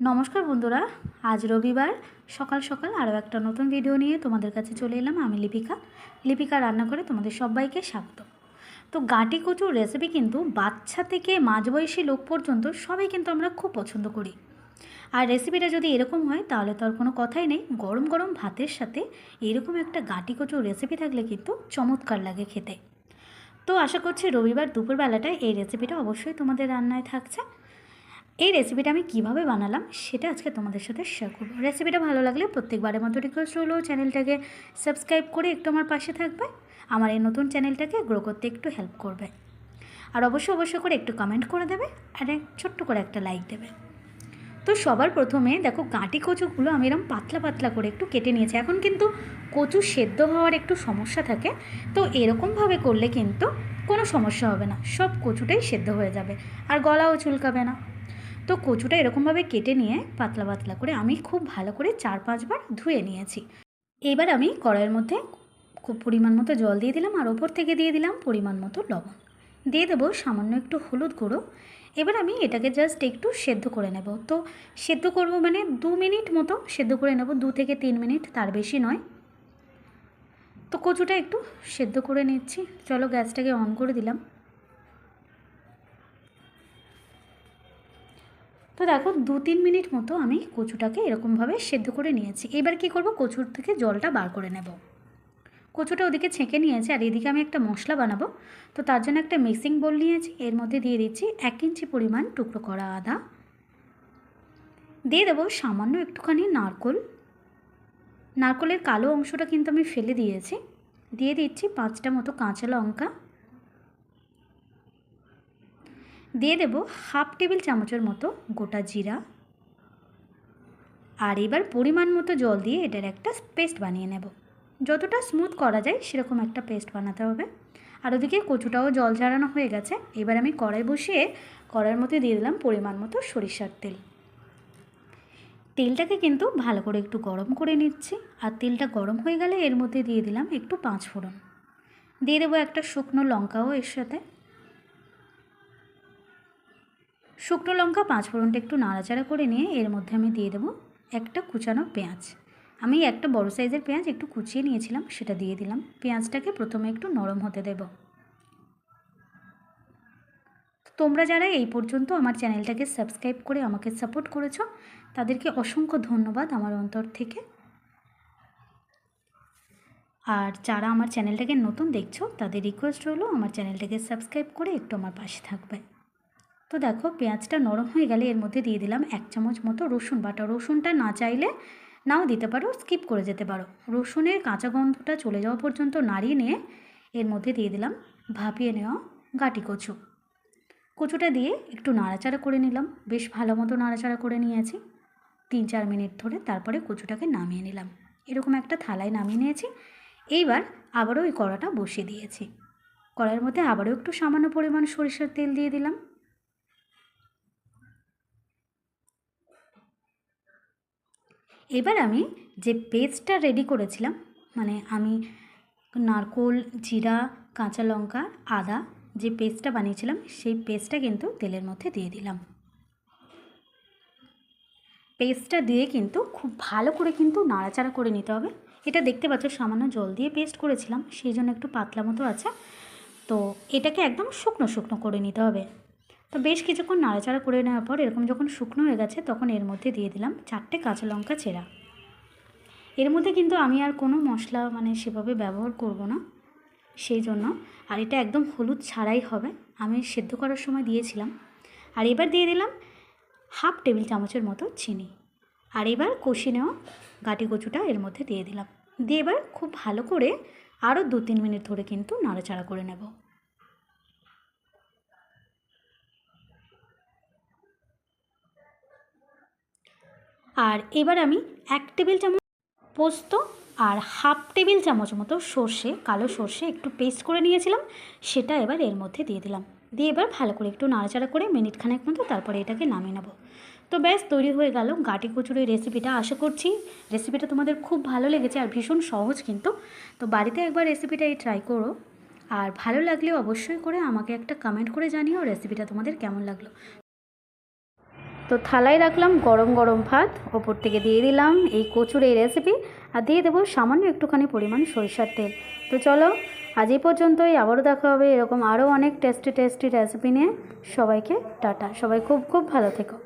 নমস্কার বন্ধুরা, আজ রবিবার, সকাল সকাল আরও একটা নতুন ভিডিও নিয়ে তোমাদের কাছে চলে এলাম। আমি লিপিকা। লিপিকা রান্না করে তোমাদের সবাইকে স্বাগত। তো গাঁটি কচুর রেসিপি কিন্তু বাচ্চা থেকে মাঝবয়সী লোক পর্যন্ত সবাই কিন্তু আমরা খুব পছন্দ করি। আর রেসিপিটা যদি এরকম হয়, তাহলে তো আর কোনো কথাই নেই। গরম গরম ভাতের সাথে এরকম একটা গাঁটি কচুর রেসিপি থাকলে কিন্তু চমৎকার লাগে খেতে। তো আশা করছি রবিবার দুপুরবেলাটায় এই রেসিপিটা অবশ্যই তোমাদের রান্নায় থাকছে। এই রেসিপিটা আমি কীভাবে বানালাম সেটা আজকে তোমাদের সাথে শেয়ার করব। রেসিপিটা ভালো লাগলে প্রত্যেকবারের মতো রিকোয়েস্ট হলো চ্যানেলটাকে সাবস্ক্রাইব করে একটু আমার পাশে থাকবে। আমার এই নতুন চ্যানেলটাকে গ্রো করতে একটু হেল্প করবে। আর অবশ্যই অবশ্যই করে একটু কমেন্ট করে দেবে আর এক ছোট্ট করে একটা লাইক দেবে। তো সবার প্রথমে দেখো গাঁটি কচুগুলো আমি এরকম পাতলা পাতলা করে একটু কেটে নিয়েছি। এখন কিন্তু কচু সেদ্ধ হওয়ার একটু সমস্যা থাকে। তো এরকমভাবে করলে কিন্তু কোনো সমস্যা হবে না। সব কচুটাই সেদ্ধ হয়ে যাবে। আর গলাও চুলকাবে না। তো কচুটা এরকমভাবে কেটে নিয়ে পাতলা পাতলা করে আমি খুব ভালো করে চার পাঁচবার ধুয়ে নিয়েছি। এবার আমি কড়াইয়ের মধ্যে খুব পরিমাণ মতো জল দিয়ে দিলাম আর ওপর থেকে দিয়ে দিলাম পরিমাণ মতো লবণ। দিয়ে দেবো সামান্য একটু হলুদ গুঁড়ো। এবার আমি এটাকে জাস্ট একটু সেদ্ধ করে নেব। তো সেদ্ধ করব মানে দু মিনিট মতো সেদ্ধ করে নেব, দু থেকে তিন মিনিট তার বেশি নয়। তো কচুটা একটু সেদ্ধ করে নিচ্ছি। চলো গ্যাসটাকে অন করে দিলাম। তো দেখো, দু তিন মিনিট মতো আমি কচুটাকে এরকমভাবে সেদ্ধ করে নিয়েছি। এবার কি করব? কচুর থেকে জলটা বার করে নেব। কচুটা ওদিকে ছেঁকে নিয়েছি, আর এদিকে আমি একটা মশলা বানাবো। তো তার জন্য একটা মিক্সিং বোল নিয়েছি। এর মধ্যে দিয়ে দিচ্ছি এক ইঞ্চি পরিমাণ টুকরো করা আদা। দিয়ে দেবো সামান্য একটুখানি নারকোল। নারকোলের কালো অংশটা কিন্তু আমি ফেলে দিয়েছি। দিয়ে দিচ্ছি পাঁচটা মতো কাঁচা লঙ্কা। দিয়ে দেব হাফ টেবিল চামচের মতো গোটা জিরা। আর এবার পরিমাণ মতো জল দিয়ে এটার একটা পেস্ট বানিয়ে নেব। যতটা স্মুথ করা যায় সেরকম একটা পেস্ট বানাতে হবে। আর ওদিকে কচুটাও জল ঝাড়ানো হয়ে গেছে। এবার আমি কড়াই বসিয়ে কড়াইয়ের মধ্যে দিয়ে দিলাম পরিমাণ মতো সরিষার তেল। তেলটাকে কিন্তু ভালো করে একটু গরম করে নিচ্ছি। আর তেলটা গরম হয়ে গেলে এর মধ্যে দিয়ে দিলাম একটু পাঁচ ফোড়ন দিয়ে দেবো একটা শুকনো লঙ্কাও এর সাথে। শুকনো লঙ্কা, পাঁচ ফোড়নটা একটু নাড়াচাড়া করে নিয়ে এর মধ্যে আমি দিয়ে দেবো একটা কুচানো পেঁয়াজ। আমি একটা বড় সাইজের পেঁয়াজ একটু কুচিয়ে নিয়েছিলাম, সেটা দিয়ে দিলাম। পেঁয়াজটাকে প্রথমে একটু নরম হতে দেব। তোমরা যারা এই পর্যন্ত আমার চ্যানেলটাকে সাবস্ক্রাইব করে আমাকে সাপোর্ট করেছ, তাদেরকে অসংখ্য ধন্যবাদ আমার অন্তর থেকে। আর যারা আমার চ্যানেলটাকে নতুন দেখছ, তাদের রিকোয়েস্ট হলো আমার চ্যানেলটাকে সাবস্ক্রাইব করে একটু আমার পাশে থাকবে। তো দেখো পেঁয়াজটা নরম হয়ে গেলে এর মধ্যে দিয়ে দিলাম এক চামচ মতো রসুন বাটা। রসুনটা না চাইলে নাও দিতে পারো, স্কিপ করে যেতে পারো। রসুনের কাঁচা গন্ধটা চলে যাওয়া পর্যন্ত নাড়িয়ে নিয়ে এর মধ্যে দিয়ে দিলাম ভাপিয়ে নেওয়া গাটি কচু। কচুটা দিয়ে একটু নাড়াচাড়া করে নিলাম। বেশ ভালো মতো নাড়াচাড়া করে নিয়েছি। তিন চার মিনিট ধরে তারপরে কচুটাকে নামিয়ে নিলাম। এরকম একটা থালায় নামিয়ে নিয়েছি। এইবার আবারও ওই কড়াটা বসিয়ে দিয়েছি। কড়াইয়ের মধ্যে আবারও একটু সামান্য পরিমাণ সরিষার তেল দিয়ে দিলাম। এবার আমি যে পেস্টটা রেডি করেছিলাম মানে আমি নারকোল, জিরা, কাঁচা লঙ্কা, আদা যে পেস্টটা বানিয়েছিলাম, সেই পেস্টটা কিন্তু তেলের মধ্যে দিয়ে দিলাম। পেস্টটা দিয়ে কিন্তু খুব ভালো করে কিন্তু নাড়াচাড়া করে নিতে হবে। এটা দেখতে পাচ্ছ, সামান্য জল দিয়ে পেস্ট করেছিলাম, সেই জন্য একটু পাতলা মতো আছে। তো এটাকে একদম শুকনো শুকনো করে নিতে হবে। তো বেশ কিছুক্ষণ নাড়াচাড়া করে নেওয়ার পর এরকম যখন শুকনো হয়ে গেছে, তখন এর মধ্যে দিয়ে দিলাম চারটে কাঁচা লঙ্কা চেরা। এর মধ্যে কিন্তু আমি আর কোনো মশলা মানে সেভাবে ব্যবহার করব না, সেই জন্য। আর এটা একদম হলুদ ছাড়াই হবে, আমি সেদ্ধ করার সময় দিয়েছিলাম। আর এবার দিয়ে দিলাম হাফ টেবিল চামচের মতো চিনি। আর এবার কষি নেওয়া গাটি কচুটা এর মধ্যে দিয়ে দিলাম। দিয়ে এবার খুব ভালো করে আরও দু তিন মিনিট ধরে কিন্তু নাড়াচাড়া করে নেব। আর এবার আমি এক টেবিল চামচ পোস্ত আর হাফ টেবিল চামচ মতো সর্ষে, কালো সর্ষে একটু পেস্ট করে নিয়েছিলাম, সেটা এবার এর মধ্যে দিয়ে দিলাম। দিয়ে এবার ভালো করে একটু নাড়াচাড়া করে মিনিট খানেক মতো তারপরে এটাকে নামিয়ে নেব। তো ব্যাস, তৈরি হয়ে গেল গাটি কচুরির রেসিপিটা, আশা করছি রেসিপিটা তোমাদের খুব ভালো লেগেছে আর ভীষণ সহজ কিন্তু। তো বাড়িতে একবার রেসিপিটা এই ট্রাই করো আর ভালো লাগলে অবশ্যই করে আমাকে একটা কমেন্ট করে জানিও রেসিপিটা তোমাদের কেমন লাগল। তো থালায় রাখলাম গরম গরম ভাত, ওপর থেকে দিয়ে দিলাম এই কচুর এই রেসিপি আর দিয়ে দেবো সামান্য একটুখানি পরিমাণ সরিষার তেল। তো চলো, আজ এই পর্যন্তই, আবারও দেখা হবে এরকম আরও অনেক টেস্টি টেস্টি রেসিপি নিয়ে। সবাইকে টাটা, সবাই খুব খুব ভালো থেকো।